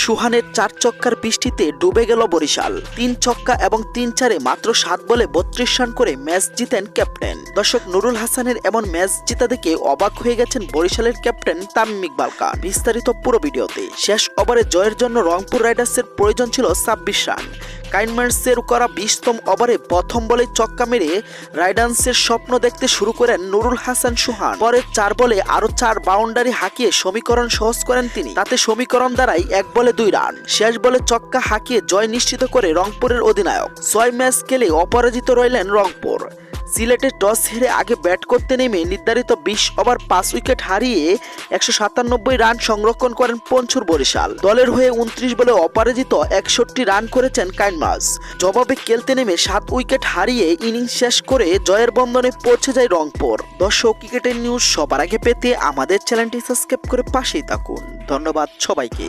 সুহানের চার চক্কার বৃষ্টিতে ডুবে গেল বরিশাল। তিন ছক্কা এবং তিন চারে মাত্র সাত বলে বত্রিশ রান করে ম্যাচ জিতেন ক্যাপ্টেন। দর্শক, নুরুল হাসানের এমন ম্যাচ জিতা দেখে অবাক হয়ে গেছেন বরিশালের ক্যাপ্টেন তামিম খান বিস্তারিত পুরো ভিডিওতে। শেষ ওভারে জয়ের জন্য রংপুর রাইডার্সের প্রয়োজন ছিল ছাব্বিশ রান। কাইনম্যান্সের করা বিশতম ওভারে প্রথম বলে চক্কা মেরে রাইডান্সের স্বপ্ন দেখতে শুরু করেন নুরুল হাসান সুহান। পরে চার বলে আরও চার বাউন্ডারি হাঁকিয়ে সমীকরণ সহজ করেন তিনি। তাতে সমীকরণ দ্বারাই এক বলে দুই রান, শেষ বলে চক্কা হাঁকিয়ে জয় নিশ্চিত করে রংপুরের অধিনায়ক। ছয় ম্যাচ খেলে অপরাজিত রইলেন রংপুর। সিলেটে টস হেরে আগে ব্যাট করতে নেমে নির্ধারিত বিশ ওভার পাঁচ উইকেট হারিয়ে একশো সাতানব্বই রান সংরক্ষণ করেন পঞ্চুর বরিশাল। দলের হয়ে উনত্রিশ বলে অপরাজিত একষট্টি রান করেছেন কাইনমাস। জবাবে খেলতে নেমে সাত উইকেট হারিয়ে ইনিংস শেষ করে জয়ের বন্ধনে পৌঁছে যায় রংপুর। দর্শক, ক্রিকেটের নিউজ সবার আগে পেতে আমাদের চ্যানেলটি সাবস্ক্রাইব করে পাশেই থাকুন। ধন্যবাদ সবাইকে।